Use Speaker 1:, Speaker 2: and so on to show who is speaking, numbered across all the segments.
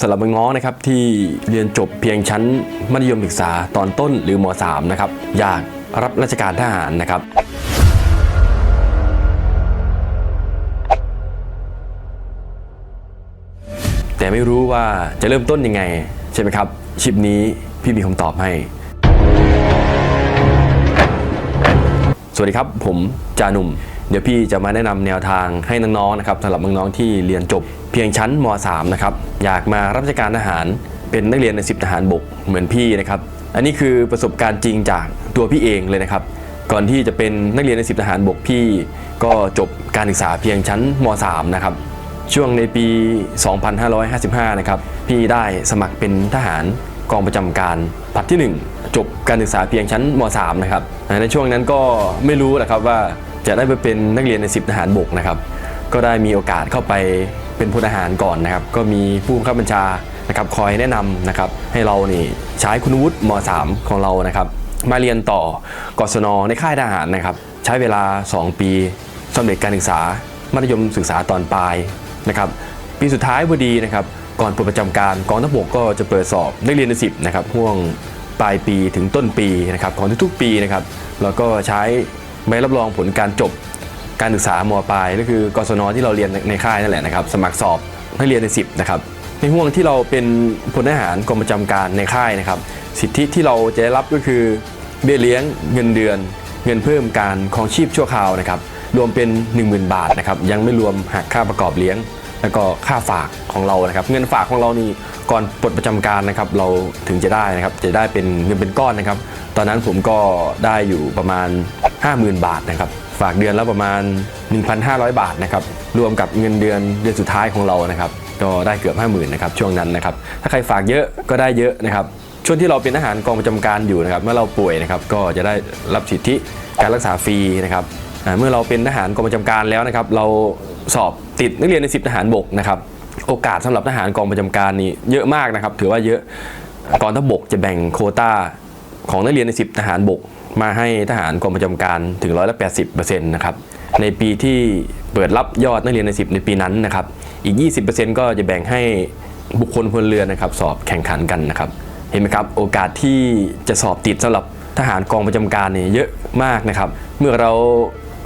Speaker 1: สำหรับน้องนะครับที่เรียนจบเพียงชั้นมัธยมศึกษาตอนต้นหรือม .3 นะครับอยากรับราชการทหารนะครับแต่ไม่รู้ว่าจะเริ่มต้นยังไง ใช่ไหมครับชิปนี้พี่มีคำตอบให้ สวัสดีครับผมจาหนุ่ม เดี๋ยวพี่จะมาแนะนำแนวทางให้น้องๆนะครับสำหรับน้องๆที่เรียนจบเพียงชั้นม .3 นะครับอยากมารับราชการทหาร เป็นนักเรียนในสิบทหารบกเหมือนพี่นะครับ อันนี้คือประสบการณ์จริงจากตัวพี่เองเลยนะครับ ก่อนที่จะเป็นนักเรียนในสิบทหารบกพี่ ก็จบการศึกษาเพียงชั้นม .3 นะครับช่วงในปี 2555 นะครับ พี่ได้สมัครเป็นทหารกองประจำการผลัดที่ 1 จบการศึกษาเพียงชั้นม .3 นะครับ ในช่วงนั้นก็ไม่รู้แหละครับว่า จะได้ไปเป็นนักเรียนใน10ทหารบกนะครับ ก็ได้มีโอกาสเข้าไปเป็นพลทหารก่อนนะครับ ก็มีผู้บังคับบัญชานะครับคอยแนะนำนะครับ ให้เรานี่ใช้คุณวุฒิม .3 ของเรานะครับ มาเรียนต่อกศนในค่ายทหารนะครับ ใช้เวลา 2 ปีสำเร็จการศึกษา มัธยมศึกษาตอนปลายนะครับ ปีสุดท้ายพอดีนะครับ ก่อนปลดประจำการกองทัพบกก็จะเปิดสอบนักเรียนในสิบนะครับห่วงปลายปีถึงต้นปีนะครับของทุกๆปีนะครับแล้วก็ใช้ ใบรับรองผลการจบการศึกษามปลายก็คือกศนที่เราเรียนในค่ายนั่นแหละนะครับ สมัครสอบนักเรียนในสิบนะครับในห่วงที่เราเป็นพลทหารกองประจำการในค่ายนะครับ สิทธิที่เราจะได้รับก็คือเบี้ยเลี้ยงเงินเดือน เงินเพิ่มการของชีพชั่วคราวนะครับรวมเป็น 10,000 บาทนะครับยังไม่รวมหักค่าประกอบเลี้ยง แล้วก็ค่าฝากของเรานะครับ เงินฝากของเรานี่ก่อนปลดประจำการนะครับ เราถึงจะได้นะครับจะได้เป็นเงินเป็นก้อนนะครับ ตอนนั้นผมก็ได้อยู่ประมาณ 50,000 บาทนะครับ ฝากเดือนละประมาณ 1,500 บาทนะครับ รวมกับเงินเดือนเดือนสุดท้ายของเรานะครับ ก็ได้เกือบ 50,000นะครับช่วงนั้นนะครับ ถ้าใครฝากเยอะก็ได้เยอะนะครับ ช่วงที่เราเป็นทหารกองประจำการอยู่นะครับ เมื่อเราป่วยนะครับ ก็จะได้รับสิทธิการรักษาฟรีนะครับ เมื่อเราเป็นทหารกองประจำการแล้วนะครับ เราสอบติดนักเรียนในสิบทหารบกนะครับ โอกาสสำหรับทหารกองประจำการนี่เยอะมากนะครับ ถือว่าเยอะกองทัพบกจะแบ่งโควต้า ของนักเรียนในสิบทหารบก มาให้ทหารกองประจำการถึงร้อยละแปดสิบเปอร์เซ็นต์นะครับในปีที่เปิดรับยอดนักเรียนในสิบในปีนั้นนะครับอีก 20%ก็จะแบ่งให้บุคคลพลเรือนนะครับสอบแข่งขันกันนะครับเห็นไหมครับโอกาสที่จะสอบติดสำหรับทหารกองประจำการเนี่ยเยอะมากนะครับ เมื่อเรา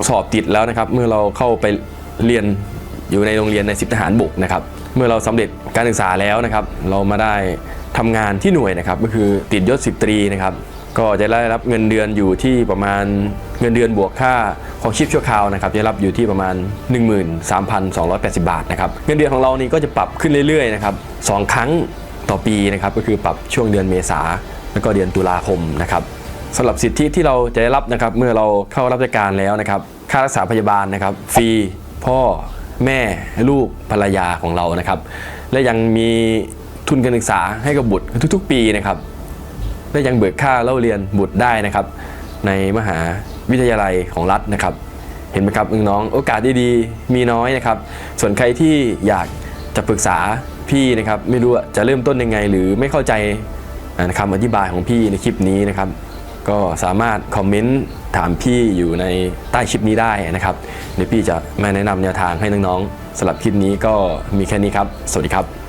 Speaker 1: สอบติดแล้วนะครับ เมื่อเราเข้าไปเรียนอยู่ในโรงเรียนในสิบทหารบกนะครับ เมื่อเราสำเร็จการศึกษาแล้วนะครับ เรามาได้ ทำงานที่หน่วยนะครับก็คือติดยศสิบตรีนะครับก็จะได้รับเงินเดือนอยู่ที่ประมาณเงินเดือนบวกค่าของชีพชั่วคราวนะครับจะรับอยู่ที่ประมาณ 13,280 บาทนะครับเงินเดือนของเรานี่ก็จะปรับขึ้นเรื่อยๆนะครับสองครั้งต่อปีนะครับก็คือปรับช่วงเดือนเมษาแล้วก็เดือนตุลาคมนะครับสำหรับสิทธิที่เราจะได้รับนะครับเมื่อเราเข้ารับราชการแล้วนะครับค่ารักษาพยาบาลนะครับฟรีพ่อแม่ลูกภรรยาของเรานะครับและยังมี ทุนการศึกษาให้กับบุตรทุก ๆ ปีนะครับและยังเบิกค่าเล่าเรียนบุตรได้นะครับ ในมหาวิทยาลัยของรัฐนะครับ เห็นไหมครับน้องๆโอกาสดีๆ มีน้อยนะครับ ส่วนใครที่อยากจะปรึกษาพี่นะครับ ไม่รู้จะเริ่มต้นยังไง หรือไม่เข้าใจอ่าคำอธิบายของพี่ในคลิปนี้นะครับ ก็สามารถคอมเมนต์ถามพี่อยู่ในใต้คลิปนี้ได้นะครับเดี๋ยวพี่จะมาแนะนำแนวทางให้น้องๆสำหรับคลิปนี้ก็มีแค่นี้ครับ สวัสดีครับ